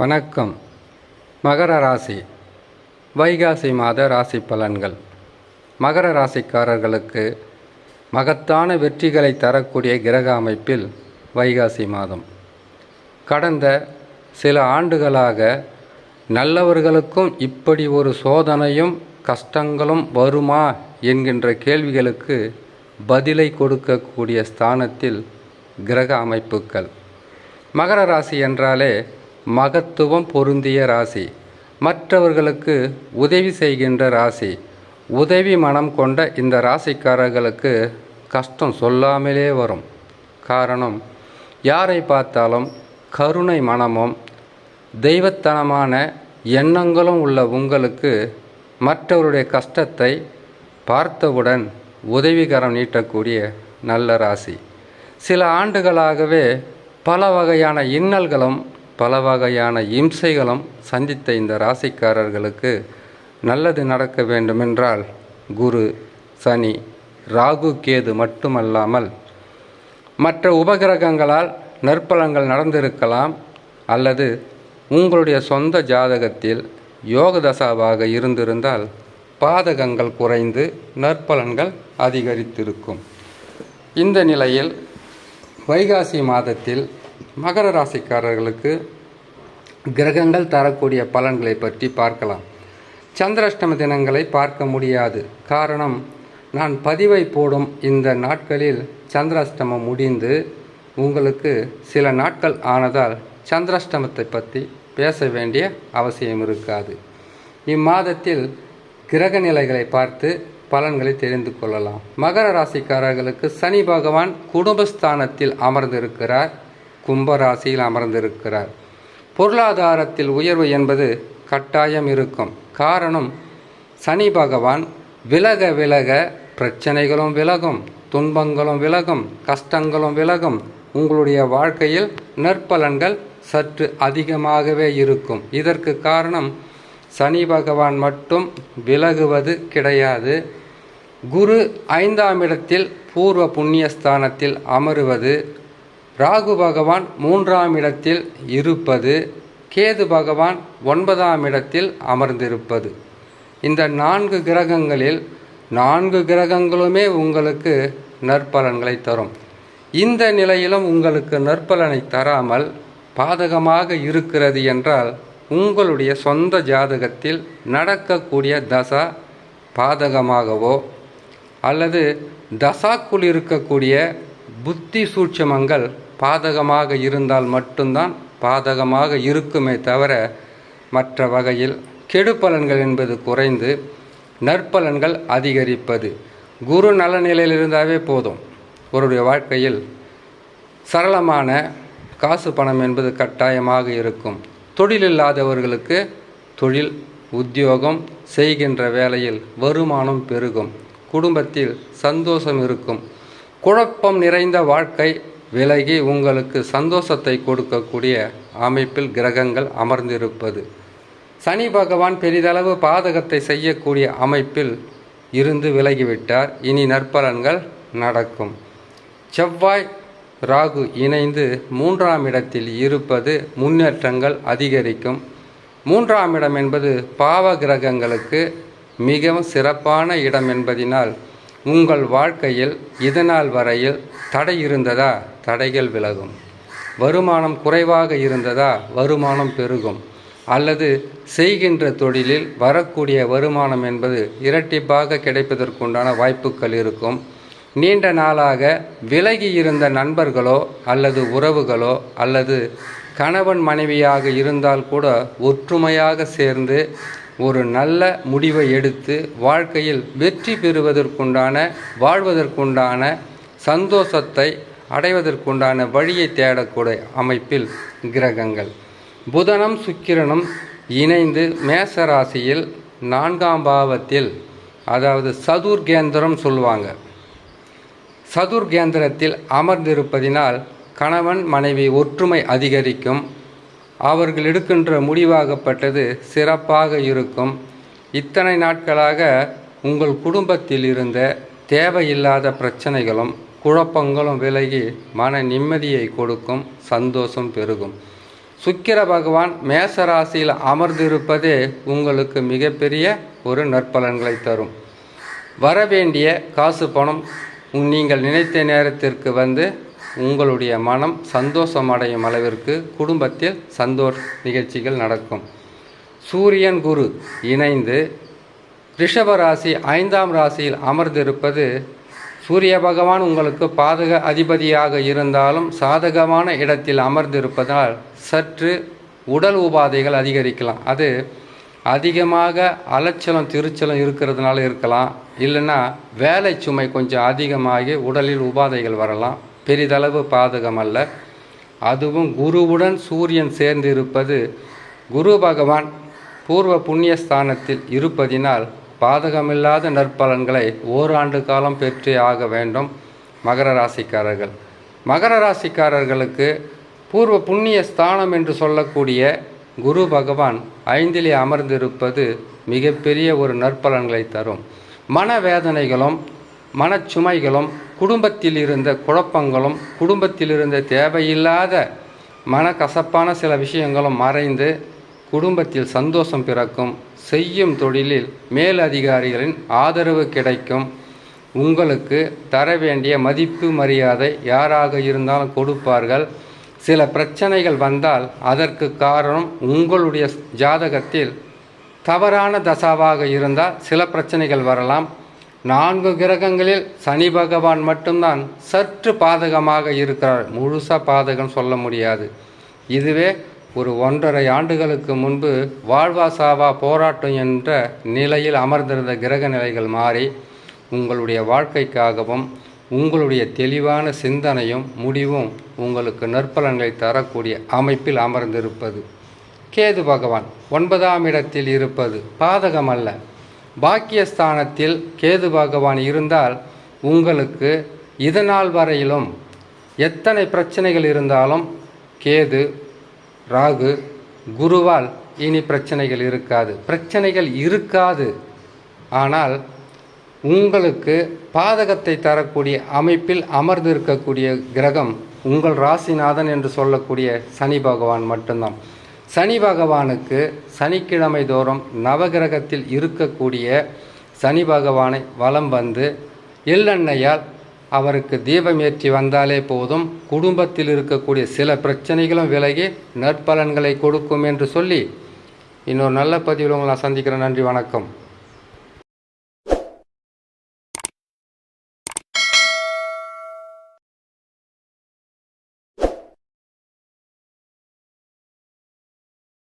வணக்கம். மகர ராசி. வைகாசி மாத ராசி பலன்கள். மகர ராசிக்காரர்களுக்கு மகத்தான வெற்றிகளை தரக்கூடிய கிரக அமைப்பில் வைகாசி மாதம். கடந்த சில ஆண்டுகளாக நல்லவர்களுக்கும் இப்படி ஒரு சோதனையும் கஷ்டங்களும் வருமா என்கின்ற கேள்விகளுக்கு பதிலை கொடுக்கக்கூடிய ஸ்தானத்தில் கிரக அமைப்புகள். மகர ராசி என்றாலே மகத்துவம் பொருந்திய ராசி. மற்றவர்களுக்கு உதவி செய்கின்ற ராசி. உதவி மனம் கொண்ட இந்த ராசிக்காரர்களுக்கு கஷ்டம் சொல்லாமலே வரும். காரணம் யாரை பார்த்தாலும் கருணை மனமும் தெய்வத்தனமான எண்ணங்களும் உள்ள உங்களுக்கு மற்றவருடைய கஷ்டத்தை பார்த்தவுடன் உதவிகரம் நீட்டக்கூடிய நல்ல ராசி. சில ஆண்டுகளாகவே பல வகையான இன்னல்களும் பல வகையான இம்சைகளும் சந்தித்த இந்த ராசிக்காரர்களுக்கு நல்லது நடக்க வேண்டுமென்றால் குரு சனி ராகு கேது மட்டுமல்லாமல் மற்ற உபகிரகங்களால் நற்பலங்கள் நடந்திருக்கலாம் அல்லது உங்களுடைய சொந்த ஜாதகத்தில் யோக தசாவாக இருந்திருந்தால் பாதகங்கள் குறைந்து நற்பலன்கள் அதிகரித்திருக்கும். இந்த நிலையில் வைகாசி மாதத்தில் மகர ராசிக்காரர்களுக்கு கிரகங்கள் தரக்கூடிய பலன்களை பற்றி பார்க்கலாம். சந்திராஷ்டம தினங்களை பார்க்க முடியாது. காரணம் நான் பதிவை போடும் இந்த நாட்களில் சந்திராஷ்டமம் முடிந்து உங்களுக்கு சில நாட்கள் ஆனதால் சந்திராஷ்டமத்தை பற்றி பேச வேண்டிய அவசியம் இருக்காது. இம்மாதத்தில் கிரக நிலைகளை பார்த்து பலன்களை தெரிந்து கொள்ளலாம். மகர ராசிக்காரர்களுக்கு சனி பகவான் குடும்பஸ்தானத்தில் அமர்ந்திருக்கிறார். கும்பராசியில் அமர்ந்திருக்கிறார். பொருளாதாரத்தில் உயர்வு என்பது கட்டாயம் இருக்கும். காரணம் சனி பகவான் விலக விலக பிரச்சனைகளும் விலகும் துன்பங்களும் விலகும் கஷ்டங்களும் விலகும். உங்களுடைய வாழ்க்கையில் நற்பலன்கள் சற்று அதிகமாகவே இருக்கும். இதற்கு காரணம் சனி பகவான் மட்டும் விலகுவது கிடையாது. குரு ஐந்தாம் இடத்தில் பூர்வ புண்ணியஸ்தானத்தில் அமருவது ராகு பகவான் மூன்றாம் இடத்தில் இருப்பது கேது பகவான் ஒன்பதாம் இடத்தில் அமர்ந்திருப்பது. இந்த நான்கு கிரகங்களில் நான்கு கிரகங்களுமே உங்களுக்கு நற்பலன்களை தரும். இந்த நிலையிலும் உங்களுக்கு நற்பலனை தராமல் பாதகமாக இருக்கிறது என்றால் உங்களுடைய சொந்த ஜாதகத்தில் நடக்கக்கூடிய தசா பாதகமாகவோ அல்லது தசாக்குள் இருக்கக்கூடிய புத்தி சூட்சமங்கள் பாதகமாக இருந்தால் மட்டும்தான் பாதகமாக இருக்குமே தவிர மற்ற வகையில் கெடுபலன்கள் என்பது குறைந்து நற்பலன்கள் அதிகரிப்பது. குரு நல நிலையில் இருந்தாவே போதும். ஒருடைய வாழ்க்கையில் சரளமான காசு பணம் என்பது கட்டாயமாக இருக்கும். தொழில் இல்லாதவர்களுக்கு தொழில் உத்தியோகம் செய்கின்ற வேலையில் வருமானம் பெருகும். குடும்பத்தில் சந்தோஷம் இருக்கும். குழப்பம் நிறைந்த வாழ்க்கை விலகி உங்களுக்கு சந்தோஷத்தை கொடுக்கக்கூடிய அமைப்பில் கிரகங்கள் அமர்ந்திருப்பது. சனி பகவான் பெரிதளவு பாதகத்தை செய்யக்கூடிய அமைப்பில் இருந்து விலகிவிட்டார். இனி நற்பலன்கள் நடக்கும். செவ்வாய் ராகு இணைந்து மூன்றாம் இடத்தில் இருப்பது முன்னேற்றங்கள் அதிகரிக்கும். மூன்றாம் இடம் என்பது பாவ கிரகங்களுக்கு மிகவும் சிறப்பான இடம் என்பதினால் உங்கள் வாழ்க்கையில் இதனால் வரையில் தடை இருந்ததா? தடைகள் விலகும். வருமானம் குறைவாக இருந்ததா? வருமானம் பெருகும். அல்லது செய்கின்ற தொழிலில் வரக்கூடிய வருமானம் என்பது இரட்டிப்பாக கிடைப்பதற்குண்டான வாய்ப்புகள் இருக்கும். நீண்ட நாளாக விலகி இருந்த நண்பர்களோ அல்லது உறவுகளோ அல்லது கணவன் மனைவியாக இருந்தால் கூட ஒற்றுமையாக சேர்ந்து ஒரு நல்ல முடிவை எடுத்து வாழ்க்கையில் வெற்றி பெறுவதற்குண்டான வாழ்வதற்குண்டான சந்தோஷத்தை அடைவதற்குண்டான வழியை தேடக்கூடிய அமைப்பில் கிரகங்கள். புதனும் சுக்கிரனும் இணைந்து மேச ராசியில் நான்காம் பாவத்தில் அதாவது சதுர்கேந்திரம் சொல்லுவாங்க. சதுர்கேந்திரத்தில் அமர்ந்திருப்பதினால் கணவன் மனைவி ஒற்றுமை அதிகரிக்கும் அவர்கள் எடுக்கின்ற முடிவாகப்பட்டது சிறப்பாக இருக்கும். இத்தனை நாட்களாக உங்கள் குடும்பத்தில் இருந்த தேவையில்லாத பிரச்சனைகளும் குழப்பங்களும் விலகி மன நிம்மதியை கொடுக்கும் சந்தோஷம் பெருகும். சுக்கிர பகவான் மேச ராசியில் அமர்ந்திருப்பதே உங்களுக்கு மிகப்பெரிய ஒரு நற்பலன்களை தரும். வரவேண்டிய காசு பணம் நீங்கள் நினைத்த நேரத்திற்கு வந்து உங்களுடைய மனம் சந்தோஷமடையும் அளவிற்கு குடும்பத்தில் சந்தோஷ நிகழ்ச்சிகள் நடக்கும். சூரியன் குரு இணைந்து ரிஷப ராசி ஐந்தாம் ராசியில் அமர்ந்திருப்பது சூரிய பகவான் உங்களுக்கு பாதக அதிபதியாக இருந்தாலும் சாதகமான இடத்தில் அமர்ந்திருப்பதால் சற்று உடல் உபாதைகள் அதிகரிக்கலாம். அது அதிகமாக அலைச்சலம் திருச்சலம் இருக்கிறதுனால இருக்கலாம். இல்லைன்னா வேலை சுமை கொஞ்சம் அதிகமாகி உடலில் உபாதைகள் வரலாம். பெரிதளவு பாதகம் அல்ல அதுவும் குருவுடன் சூரியன் சேர்ந்து இருப்பது குரு பகவான் பூர்வ புண்ணியஸ்தானத்தில் இருப்பதினால் பாதகமில்லாத நற்பலன்களை ஓராண்டு காலம் பெற்றே ஆக வேண்டும் மகர ராசிக்காரர்கள். மகர ராசிக்காரர்களுக்கு பூர்வ புண்ணிய ஸ்தானம் என்று சொல்லக்கூடிய குரு பகவான் ஐந்திலே அமர்ந்திருப்பது மிகப்பெரிய ஒரு நற்பலன்களை தரும். மனவேதனைகளும் மனச்சுமைகளும் குடும்பத்தில் இருந்த குழப்பங்களும் குடும்பத்தில் இருந்த தேவையில்லாத மனக்கசப்பான சில விஷயங்களும் மறைந்து குடும்பத்தில் சந்தோஷம் பிறக்கும். செய்யும் தொழிலில் மேலதிகாரிகளின் ஆதரவு கிடைக்கும். உங்களுக்கு தர வேண்டிய மதிப்பு மரியாதை யாராக இருந்தாலும் கொடுப்பார்கள். சில பிரச்சனைகள் வந்தால் அதற்கு காரணம் உங்களுடைய ஜாதகத்தில் தவறான தசாவாக இருந்தால் சில பிரச்சனைகள் வரலாம். நான்கு கிரகங்களில் சனி பகவான் மட்டும்தான் சற்று பாதகமாக இருக்கிறார். முழுசாக பாதகம் சொல்ல முடியாது. இதுவே ஒரு ஒன்றரை ஆண்டுகளுக்கு முன்பு வாழ்வா சாவா போராட்டம் என்ற நிலையில் அமர்ந்திருந்த கிரக நிலைகள் மாறி உங்களுடைய வாழ்க்கைக்காகவும் உங்களுடைய தெளிவான சிந்தனையும் முடிவும் உங்களுக்கு நற்பலன்களை தரக்கூடிய அமைப்பில் அமர்ந்திருப்பது. கேது பகவான் ஒன்பதாம் இடத்தில் இருப்பது பாதகம் அல்ல. பாக்கியஸ்தானத்தில் கேது பகவான் இருந்தால் உங்களுக்கு இதனால் வரையிலும் எத்தனை பிரச்சனைகள் இருந்தாலும் கேது ராகு குருவால் இனி பிரச்சனைகள் இருக்காது. பிரச்சனைகள் இருக்காது. ஆனால் உங்களுக்கு பாதகத்தை தரக்கூடிய அமைப்பில் அமர்ந்து இருக்கக்கூடிய கிரகம் உங்கள் ராசிநாதன் என்று சொல்லக்கூடிய சனி பகவான் மட்டும்தான். சனி பகவானுக்கு சனிக்கிழமை தோறும் நவகிரகத்தில் இருக்கக்கூடிய சனி பகவானை வலம் வந்து எள்ளெண்ணையால் அவருக்கு தீபம் ஏற்றி வந்தாலே போதும். குடும்பத்தில் இருக்கக்கூடிய சில பிரச்சனைகளும் விலகி நற்பலன்களை கொடுக்கும் என்று சொல்லி இன்னொரு நல்ல பதிவில் உங்களை சந்திக்கிறேன். நன்றி வணக்கம்.